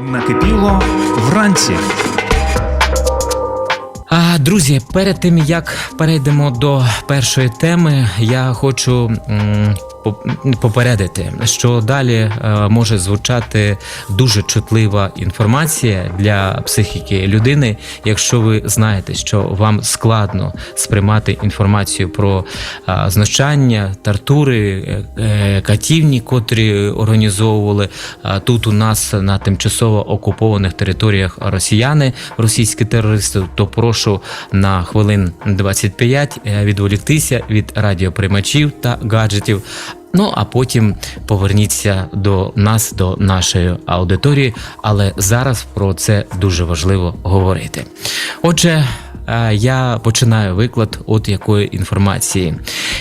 Накипіло вранці. А, друзі, перед тим як перейдемо до першої теми, я хочу м, попередити, що далі е, може звучати дуже чутлива інформація для психіки людини, якщо ви знаєте, що вам складно сприймати інформацію про е, знущання, тартури, е, катівні, котрі організовували тут у нас на тимчасово окупованих територіях росіяни, російські терористи, то прошу на хвилин 25 е, відволіктися від радіоприймачів та гаджетів. Ну а потім поверніться до нас, до нашої аудиторії. Але зараз про це дуже важливо говорити. Отже. е, Я починаю виклад от якої інформації.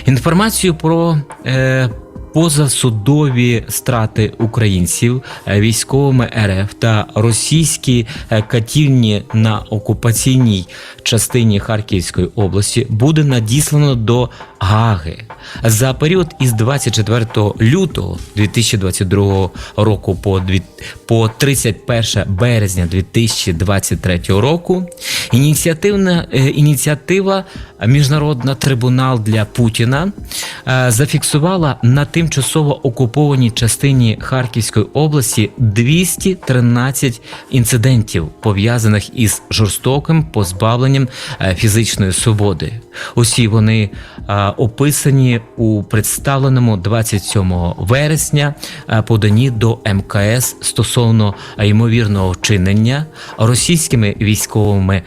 Інформацію про е, позасудові страти українців е, військовими РФ та російські е, катівні на окупаційній частині Харківської області буде надіслано до Гаги за період із 24 лютого 2022 року по дві- по 31 березня 2023 року. Ініціативна е, ініціатива Міжнародна трибунал для Путіна е, зафіксувала на тимчасово окупованій частині Харківської області 213 інцидентів, пов'язаних із жорстоким позбавленням е, фізичної свободи. Усі вони е, описані у представленому 27 вересня е, поданні до МКС стосовно ймовірного вчинення російськими військовими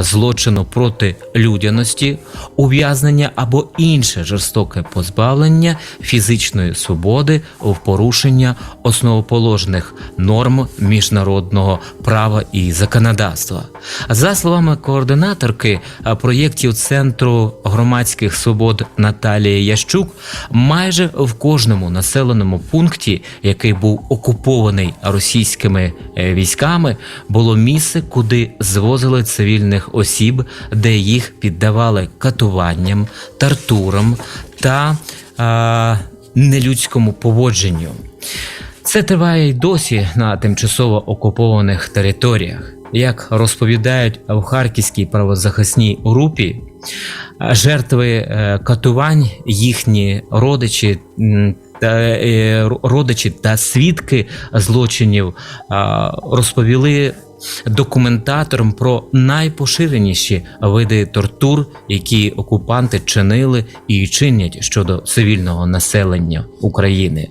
злочину проти людяності, ув'язнення або інше жорстоке позбавлення фізичної свободи в порушення основоположних норм міжнародного права і законодавства. За словами координаторки проєктів Центру громадських свобод Наталії Ящук, майже в кожному населеному пункті, який був окупований російськими е, військами, було місце, куди звозили цивільних осіб, де їх піддавали катуванням, тартурам та а, нелюдському поводженню. Це триває й досі на тимчасово окупованих територіях. Як розповідають в харківській правозахисній групі, жертви е, катувань, їхні родичі та е, родичі та свідки злочинів розповіли документаторам про найпоширеніші види тортур, які окупанти чинили і чинять щодо цивільного населення України.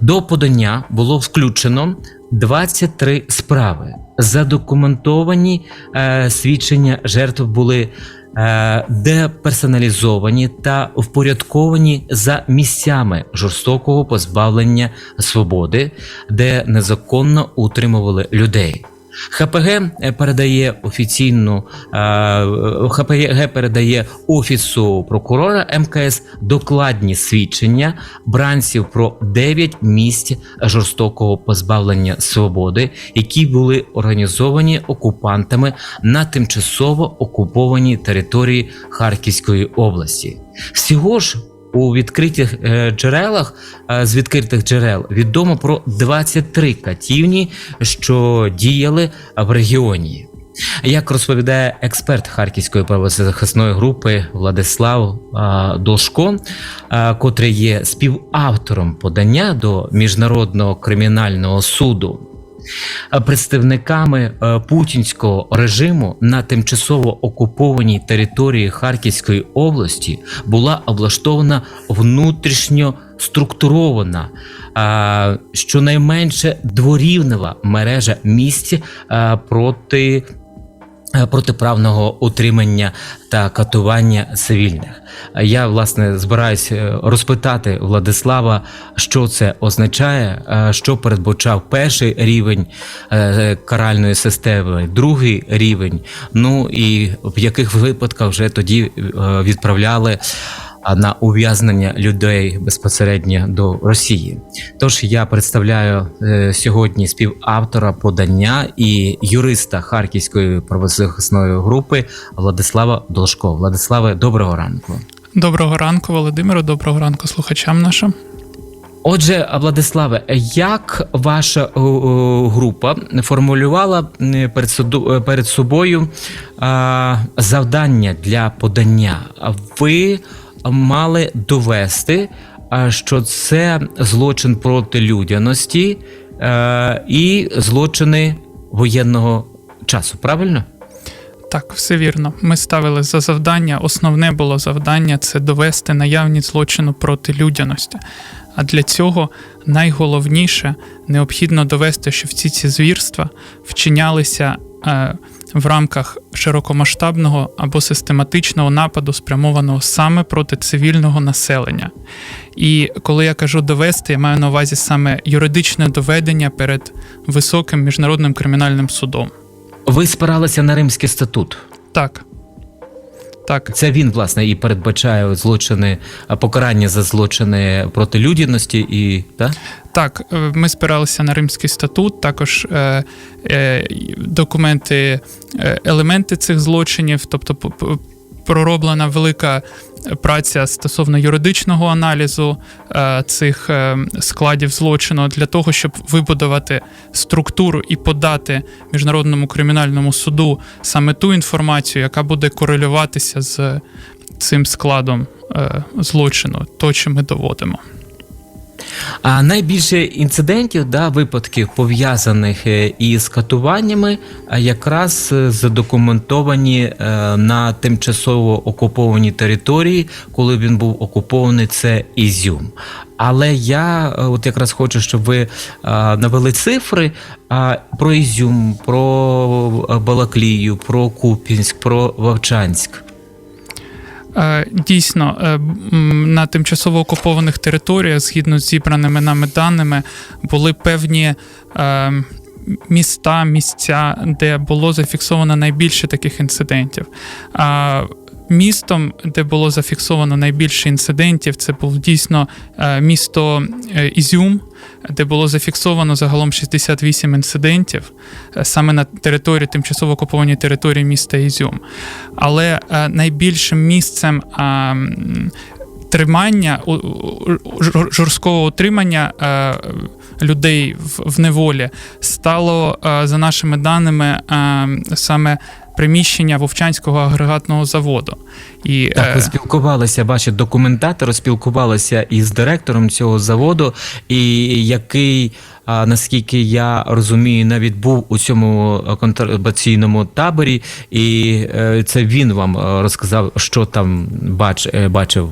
До подання було включено 23 справи. Задокументовані е, свідчення жертв були е, деперсоналізовані та впорядковані за місцями жорстокого позбавлення свободи, де незаконно утримували людей. ХПГ е, передає офіційну е, ХПГ передає офісу прокурора МКС докладні свідчення бранців про 9 місць жорстокого позбавлення свободи, які були організовані окупантами на тимчасово окупованій території Харківської області. Всього ж у відкритих е, джерелах е, з відкритих джерел відомо про 23 катівні, що діяли в регіоні. Як розповідає експерт Харківської правозахисної групи Владислав Должко, котрий є співавтором подання до міжнародного кримінального суду. Е, Представниками е, путінського режиму на тимчасово окупованій території Харківської області була облаштована внутрішньо структурована, е, щонайменше дворівнева мережа місць проти протиправного утримання та катування цивільних. Е, Я власне збираюсь е, розпитати Владислава, що це означає, е, що передбачав перший рівень е, каральної системи, другий рівень. Ну і в яких випадках вже тоді е, відправляли. На ув'язнення людей безпосередньо до Росії. Тож я представляю е, сьогодні співавтора подання і юриста Харківської правозахисної групи Владислава Должко. Владиславе, доброго ранку. Доброго ранку, Володимиру. Доброго ранку слухачам нашим. Отже, Владиславе, як ваша е, е, група формулювала перед, суду- перед собою завдання для подання? Ви мали довести, е, що це злочин проти людяності е, і злочини воєнного часу, правильно? Так, все вірно. Ми ставили за завдання. Основне було завдання це довести наявність злочину проти людяності. А для цього найголовніше необхідно довести, що всі ці звірства вчинялися е, в рамках широкомасштабного або систематичного нападу, спрямованого саме проти цивільного населення. І коли я кажу довести, я маю на увазі саме юридичне доведення перед високим міжнародним кримінальним судом. Ви спиралися на Римський статут. Так. Так, Це він, власне, і передбачає злочини, а, покарання за злочини проти людяності і так? так, е, ми спиралися на Римський статут, також е, е, документи, е, елементи цих злочинів, тобто пророблена велика праця стосовно юридичного аналізу е, цих е, складів злочину для того, щоб вибудувати структуру і подати міжнародному кримінальному суду саме ту інформацію, яка буде корелюватися з цим складом е, злочину, то, чи ми доводимо. А найбільше інцидентів, да, випадків пов'язаних е, із катуваннями, якраз е, задокументовані е, на тимчасово окупованій території, коли він був окупований, це Ізюм. Але я от якраз хочу, щоб ви навели цифри про Ізюм, про Балаклію, про Купінськ, про Вовчанськ. Е, Дійсно, е, на тимчасово окупованих територіях, згідно з зібраними нами даними, були певні е, міста, місця, де було зафіксовано найбільше таких інцидентів. Містом, де було зафіксовано найбільше інцидентів, це був дійсно місто Ізюм, де було зафіксовано загалом 68 інцидентів е, саме на території тимчасово окупованій території міста Ізюм. Але е, найбільшим місцем тримання жорсткого утримання е, людей в, неволі стало, за нашими даними, саме приміщення Вовчанського агрегатного заводу. І, Так, ви е, спілкувалися, ваші документатори спілкувалися із директором цього заводу, і який, наскільки я розумію, навіть був у цьому контрабаційному таборі, і е, це він вам е, розказав, що там бач, бачив.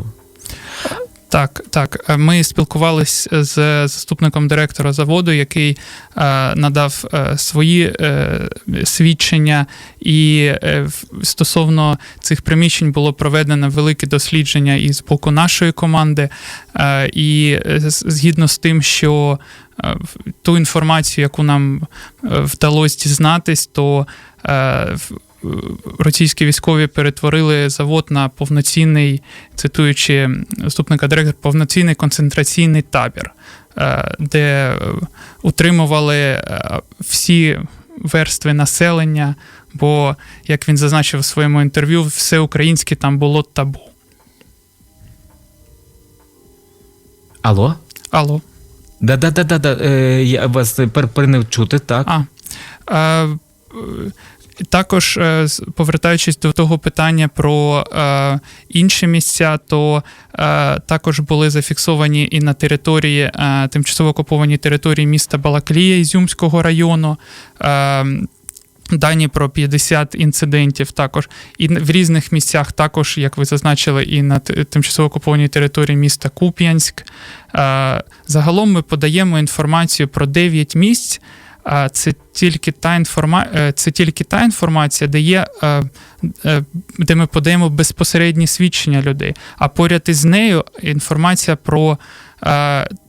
Так, так. Е, Ми спілкувались з заступником директора заводу, який е, надав е, свої е, свідчення, і е, стосовно цих приміщень було проведено велике дослідження і з боку нашої команди. Е, і е, згідно з тим, що е, ту інформацію, яку нам е, вдалося дізнатись, то е, російські військові перетворили завод на повноцінний, цитуючи заступника директора, повноцінний концентраційний табір, е, де е, утримували е, всі верстви населення. Бо, як він зазначив у своєму інтерв'ю, все українське там було табу. Алло? Алло. Да, да, да. Е, я вас тепер прийняв чути, так. А, е, е, також, е, повертаючись до того питання про е, інші місця, то е, також були зафіксовані і на території е, тимчасово окупованій території міста Балаклія Ізюмського району. Е, Дані про 50 інцидентів також. І в різних місцях, також, як ви зазначили, і на тимчасово окупованій території міста Куп'янськ. Е, Загалом ми подаємо інформацію про 9 місць. Це тільки та інформа... е, це тільки та інформація, де є, е, е, де ми подаємо безпосередні свідчення людей. А поряд із нею інформація про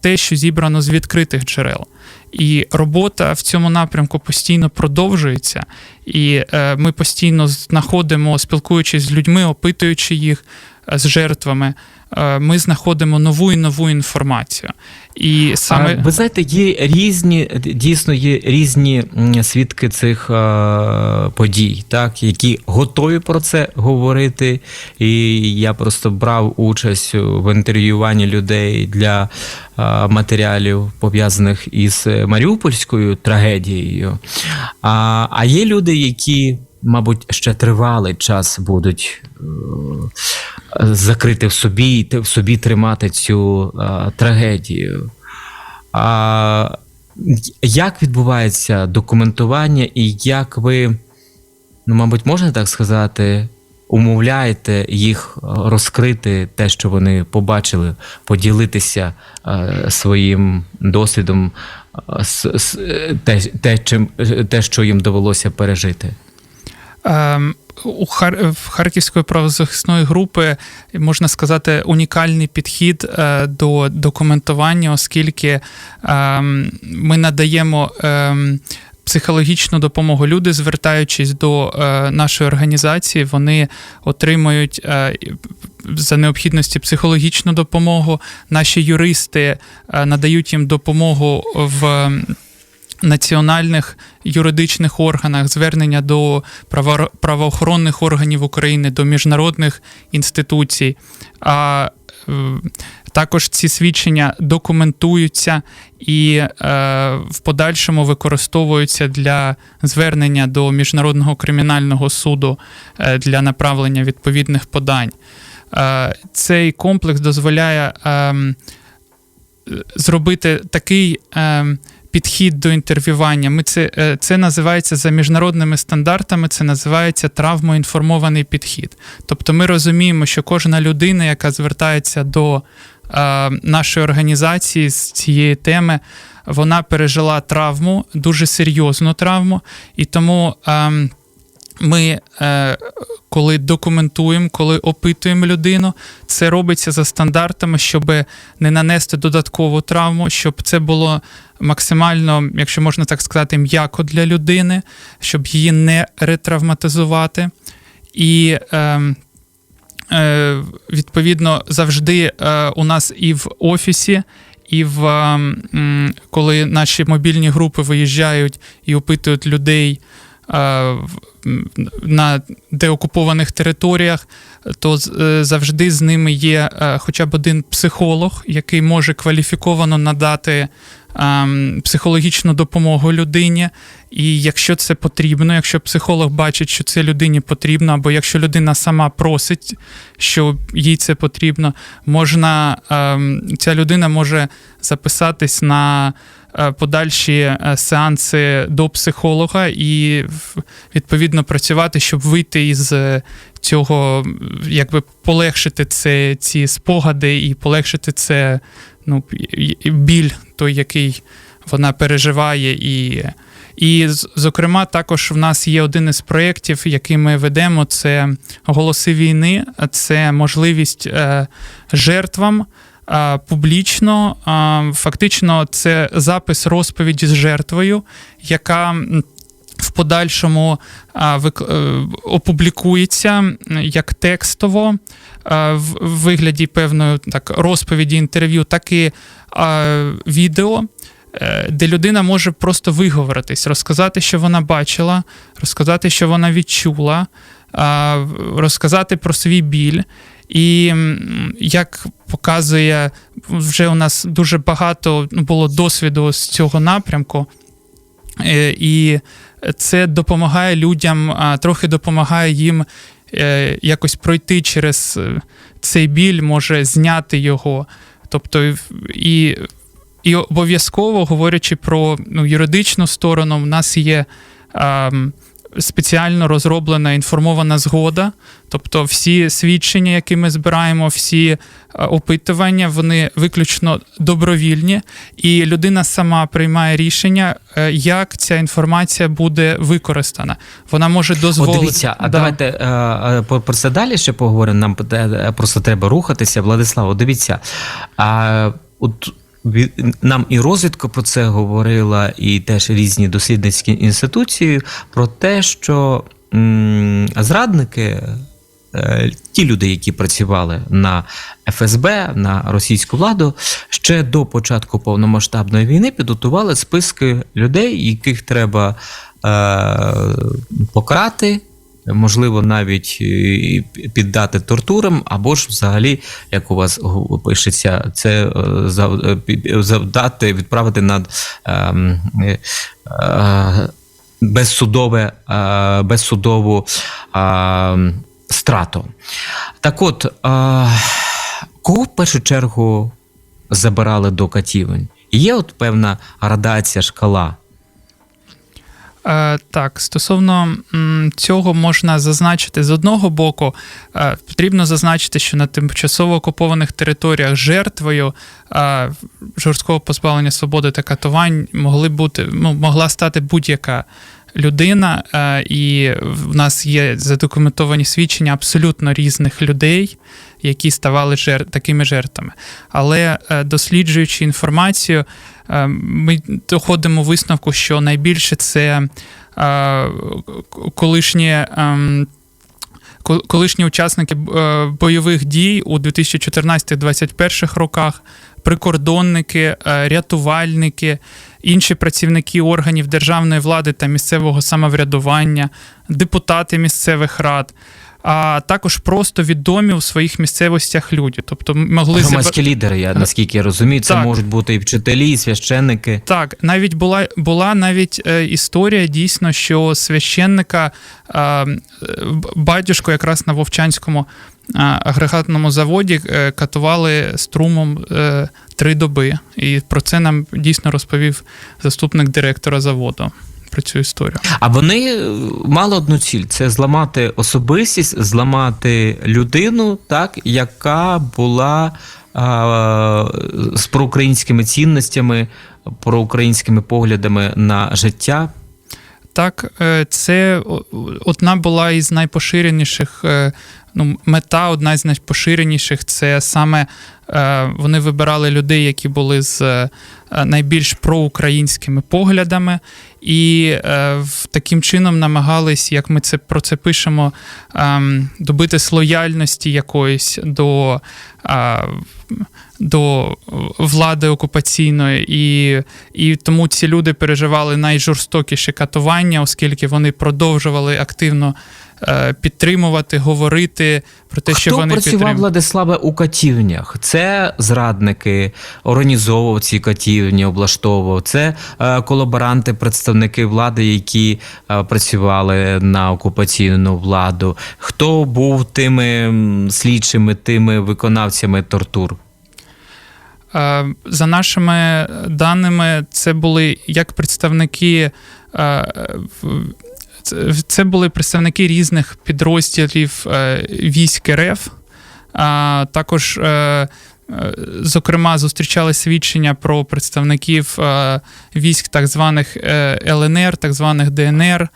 те, що зібрано з відкритих джерел. І робота в цьому напрямку постійно продовжується, і ми постійно знаходимо, спілкуючись з людьми, опитуючи їх, з жертвами, е, ми знаходимо нову і нову інформацію. І саме ви знаєте, є різні, дійсно є різні свідки цих е, подій, так, які готові про це говорити. І я просто брав участь в інтерв'юванні людей для е, матеріалів, пов'язаних із Маріупольською трагедією. А, а є люди, які. Мабуть, ще тривалий час будуть е, закрити в собі, і в собі тримати цю е, трагедію. А як відбувається документування, і як ви, ну, мабуть, можна так сказати, умовляєте їх розкрити те, що вони побачили, поділитися е, своїм досвідом, е, с- с- е, те, те, чим, е, те, що їм довелося пережити? Ем, У Харківської правозахисної групи можна сказати унікальний підхід е, до документування, оскільки ем, ми надаємо ем, психологічну допомогу. Люди, звертаючись до е, нашої організації, вони отримують е, за необхідності психологічну допомогу. Наші юристи надають їм допомогу в національних юридичних органах, звернення до право- правоохоронних органів України, до міжнародних інституцій. А е, також ці свідчення документуються і е, в подальшому використовуються для звернення до Міжнародного кримінального суду е, для направлення відповідних подань. Е, цей комплекс дозволяє ем, зробити такий ем, підхід до інтерв'ювання. Ми це, е, це називається за міжнародними стандартами, це називається травмоінформований підхід. Тобто ми розуміємо, що кожна людина, яка звертається до е, нашої організації з цієї теми, вона пережила травму, дуже серйозну травму, і тому. ем, ми, е, коли документуємо, коли опитуємо людину, це робиться за стандартами, щоб не нанести додаткову травму, щоб це було максимально, якщо можна так сказати, м'яко для людини, щоб її не ретравматизувати. І е, е, відповідно завжди е, у нас і в офісі. І в е, м, коли наші мобільні групи виїжджають і опитують людей е, на деокупованих територіях, то е, завжди з ними є е, хоча б один психолог, який може кваліфіковано надати ем, психологічну допомогу людині. І якщо це потрібно, якщо психолог бачить, що це людині потрібно, або якщо людина сама просить, що їй це потрібно, можна ем, ця людина може записатись на е, подальші е, сеанси до психолога і відповідно працювати, щоб вийти із е, цього, якби полегшити це, ці спогади і полегшити це ну, біль, той, який вона переживає. І, і зокрема, також в нас є один із проєктів, який ми ведемо: це голоси війни, це можливість е, жертвам. е, Публічно, е, фактично, це запис розповіді з жертвою, яка в подальшому вик- е, опублікується як текстово а, в вигляді певної так, розповіді інтерв'ю, так і відео. е, Де людина може просто виговоритись, розказати, що вона бачила, розказати, що вона відчула, розказати про свій біль. І як показує, вже у нас дуже багато ну, було досвіду з цього напрямку. Е, І це допомагає людям, трохи допомагає їм е, якось пройти через е, цей біль, може зняти його. Тобто, і- і, обов'язково говорячи про ну, юридичну сторону, в нас є. А, Спеціально розроблена інформована згода, тобто всі свідчення, які ми збираємо, всі е, опитування, вони виключно добровільні, і людина сама приймає рішення, е, як ця інформація буде використана. Вона може дозволити. От дивіться, а Да. давайте е, про це далі ще поговоримо. Нам просто треба рухатися. Владислав, дивіться. А, от нам і розвідка про це говорила, і теж різні дослідницькі інституції про те, що зрадники е, ті люди, які працювали на ФСБ, на російську владу, ще до початку повномасштабної війни підготували списки людей, яких треба е, покарати. Можливо, навіть піддати тортурам, або ж взагалі, як у вас пишеться, це е, е, завдати, відправити на ем, е, е, безсудове, е, безсудову е, страту. Так от, е, кого в першу чергу забирали до катівень? Є от певна градація, шкала. Е, Так, стосовно цього можна зазначити. З одного боку, е, потрібно зазначити, що на тимчасово окупованих територіях жертвою е, жорсткого позбавлення свободи та катувань могли бути, ну, могла стати будь-яка людина, і в нас є задокументовані свідчення абсолютно різних людей, які ставали жер... такими жертвами. Але е, досліджуючи інформацію, е, ми доходимо висновку, що найбільше це е, колишні. ем, Колишні учасники бойових дій у 2014-2021 роках, прикордонники, рятувальники, інші працівники органів державної влади та місцевого самоврядування, депутати місцевих рад, а також просто відомі у своїх місцевостях люди. Тобто могли себе- Громадські лідери, я наскільки я розумію, це Так. можуть бути і вчителі, і священники. Так, навіть була, була навіть е, історія дійсно, що священника е, батюшку якраз на Вовчанському е, агрегатному заводі е, катували струмом е, три доби. І про це нам дійсно розповів заступник директора заводу. Про цю історію. А вони е, мали одну ціль: це зламати особистість, зламати людину, так, яка була а, з проукраїнськими цінностями, проукраїнськими поглядами на життя. Так, е, це одна була із найпоширеніших. е, Ну, мета одна з найпоширеніших це саме вони вибирали людей, які були з е, найбільш проукраїнськими поглядами, і е, таким чином намагались, як ми це про це пишемо, ем, добитись лояльності якоїсь до. е, до влади окупаційної, і, і тому ці люди переживали найжорстокіші катування, оскільки вони продовжували активно е, підтримувати, говорити про те, що Хто вони працював, підтримують. Владиславе, у катівнях? Це зрадники, організовував ці катівні, облаштовував. Це е, колаборанти, представники влади, які е, працювали на окупаційну владу. Хто був тими слідчими, тими виконавцями тортур? Е, За нашими даними, це були як представники. Це- були представники різних підрозділів е, військ РФ. А також, е, е, зокрема, зустрічали свідчення про представників військ так званих ЛНР, так званих ДНР.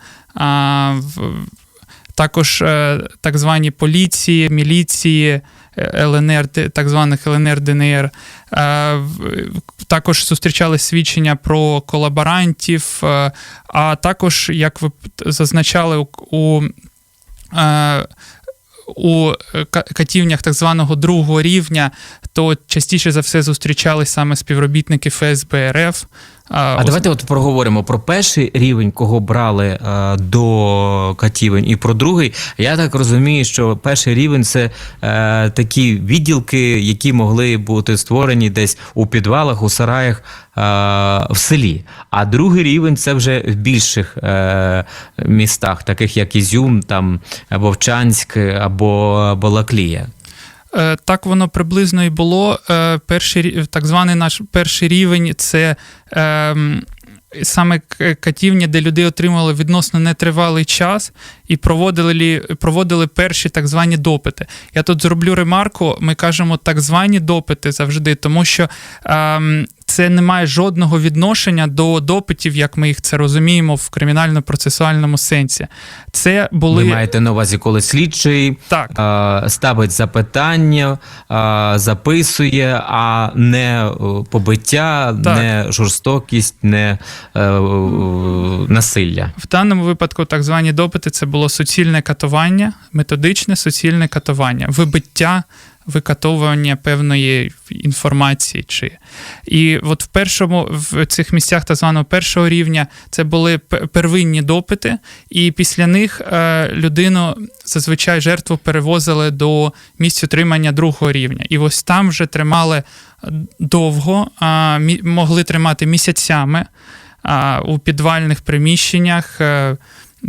Також так звані поліції, міліції, ЛНР, так званих ЛНР, ДНР. Також зустрічали свідчення про колаборантів, е, а також, як ви зазначали, у- у, е, катівнях так званого другого рівня, то частіше за все зустрічали саме співробітники ФСБ РФ. А давайте от проговоримо про перший рівень, кого брали е, до катівень, і про другий. Я так розумію, що перший рівень це е, такі відділки, які могли бути створені десь у підвалах, у сараях е, в селі. А другий рівень це вже в більших е, містах, таких як Ізюм, там Вовчанськ або Балаклія. Е, Так воно приблизно і було. Е, Перший так званий наш перший рівень це ем, саме катівня, де люди отримали відносно нетривалий час і проводили, проводили перші так звані допити. Я тут зроблю ремарку: ми кажемо так звані допити завжди, тому що ем, це не має жодного відношення до допитів, як ми їх це розуміємо в кримінально-процесуальному сенсі. Це були Ви маєте на увазі, коли слідчий так. а, ставить запитання, а, записує, а не е, побиття, Так. не жорстокість, не е, е, насилля. В даному випадку так звані допити це було суцільне катування, методичне суцільне катування, вибиття, викатовування певної інформації. Чи... І от в першому в цих місцях так званого першого рівня це були первинні допити, і після них е, людину зазвичай жертву перевозили до місць утримання другого рівня. І ось там вже тримали довго, могли тримати місяцями у підвальних приміщеннях. е,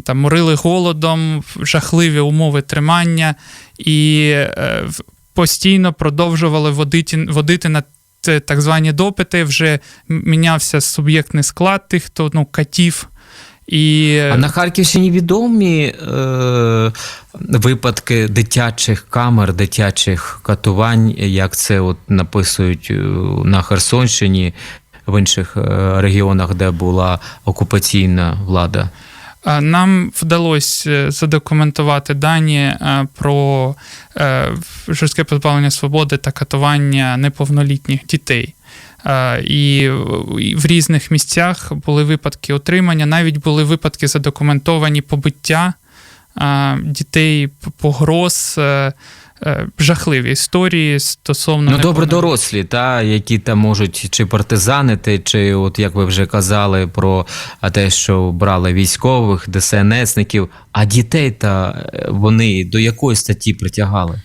Там морили голодом, жахливі умови тримання, і е, постійно продовжували водити, водити на так звані допити. Вже мінявся суб'єктний склад тих, хто ну, катів. І А на Харківщині відомі е, випадки дитячих камер, дитячих катувань, як це от написують е, на Херсонщині, в інших е, регіонах, де була окупаційна влада. Нам вдалося е, задокументувати дані е, про е, жорстке позбавлення свободи та катування неповнолітніх дітей. І в різних місцях були випадки отримання, навіть були випадки задокументовані побиття дітей, погроз, жахливі історії стосовно Ну, добре дорослі, та, які там можуть чи партизанити, чи, от як ви вже казали, про те, що брали військових, ДСНСників, а дітей та е, вони до якої статті притягали?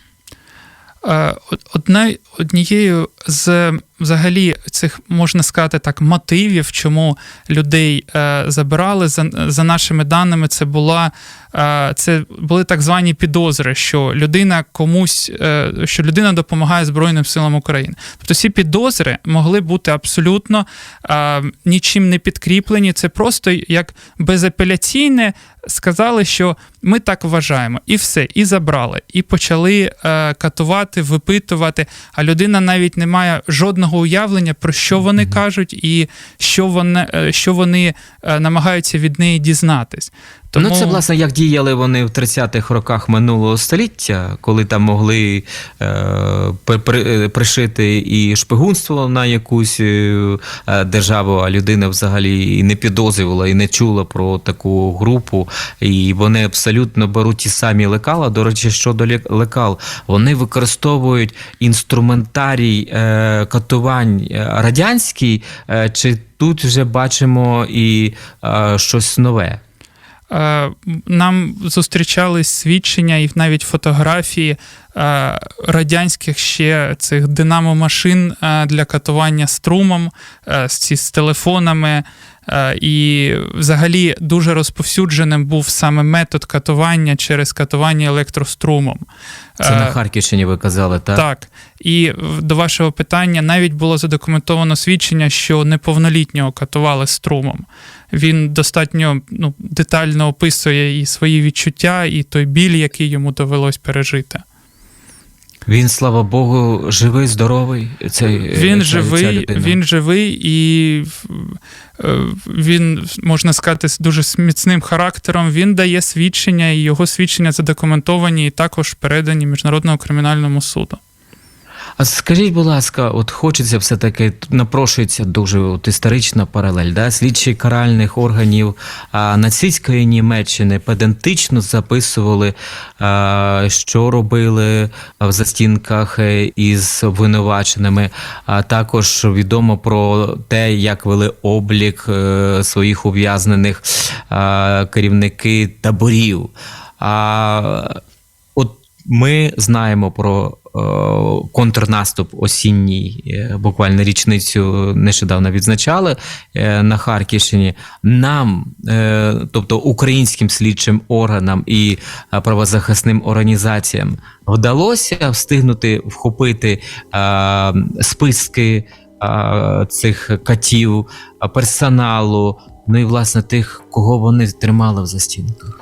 Е, Одна, однією з взагалі цих можна сказати так мотивів, чому людей е, забирали за, за нашими даними, це була е, це були так звані підозри, що людина комусь, е, що людина допомагає Збройним силам України. Тобто ці підозри могли бути абсолютно е, нічим не підкріплені. Це просто як безапеляційне сказали, що ми так вважаємо, і все, і забрали, і почали е, катувати, випитувати. А людина навіть не має жодного уявлення про що вони кажуть, і що вони, е, що вони е, намагаються від неї дізнатись. Тому Ну, це власне як діяли вони в 30-х роках минулого століття, коли там могли е, при- пришити і шпигунство на якусь е, державу, а людина взагалі і не підозрювала і не чула про таку групу. І вони абсолютно беруть ті самі лекала. До речі, щодо лекал, вони використовують інструментарій е, катувань е, радянський, е, чи тут вже бачимо і е, щось нове. Е, Нам зустрічались свідчення і навіть фотографії е, радянських ще цих динамо-машин е, для катування струмом з телефонами. Е, І взагалі дуже розповсюдженим був саме метод катування через катування електрострумом. Це на Е, Харківщині ви казали, так? так. І до вашого питання навіть було задокументовано свідчення, що неповнолітнього катували струмом. Він достатньо ну, детально описує і свої відчуття, і той біль, який йому довелось пережити. Він, слава Богу, живий, здоровий. Цей, Він ця- ця живий, людина. він живий і він, можна сказати, з дуже міцним характером. Він дає свідчення, і його свідчення задокументовані і також передані Міжнародному кримінальному суду. А скажіть, будь ласка, от хочеться все-таки, напрошується дуже от історична паралель, да? слідчі каральних органів а, нацистської Німеччини педантично записували, а, що робили в застінках е, із обвинуваченими, а також відомо про те, як вели облік е, своїх ув'язнених керівники таборів. А, От ми знаємо про контрнаступ осінній, е, буквально річницю нещодавно відзначали е, на Харківщині. Нам, е, тобто українським слідчим органам і е, правозахисним організаціям, вдалося встигнути вхопити е, списки е, цих катів, е, персоналу, ну і власне тих, кого вони тримали в застінках.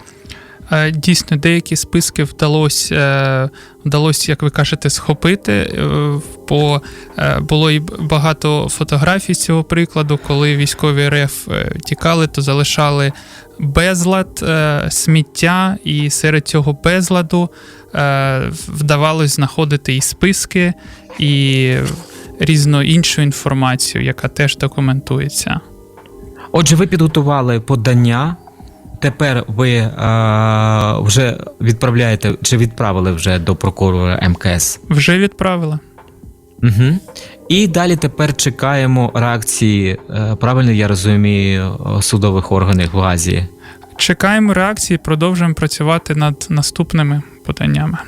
Е, Дійсно, деякі списки вдалося, е, вдалося, як ви кажете, схопити. Е, Бо е, було і багато фотографій з цього прикладу, коли військові РФ е, тікали, то залишали безлад, е, сміття, і серед цього безладу е, вдавалось знаходити і списки, і різну іншу інформацію, яка теж документується. Отже, ви підготували подання. Тепер ви е, вже відправляєте чи відправили вже до прокурора МКС. Вже відправили. Угу. І далі тепер чекаємо реакції, е, правильно я розумію, судових органів в Газі. Чекаємо реакції, продовжуємо працювати над наступними поданнями.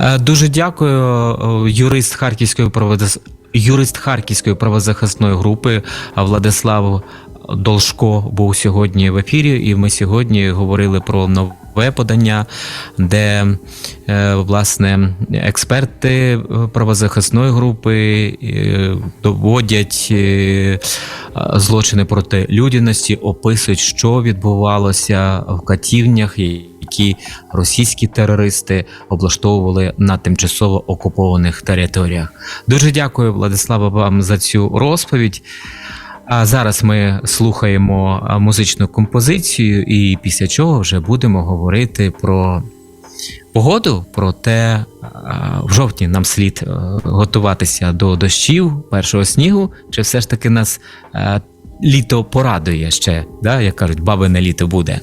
Е, Дуже дякую, юрист Харківської правозас... юрист Харківської правозахисної групи е, Владислав Должко був сьогодні в ефірі, і ми сьогодні говорили про нове подання, де е, власне експерти е, правозахисної групи е, доводять злочини проти людяності, описують, що відбувалося в катівнях, які російські терористи облаштовували на тимчасово окупованих територіях. Дуже дякую, Владислава, вам за цю розповідь. А зараз ми слухаємо музичну композицію, і після чого вже будемо говорити про погоду, про те, в жовтні нам слід е, готуватися до дощів, першого снігу, чи все ж таки нас е, літо порадує ще, да, як кажуть, бабине літо буде.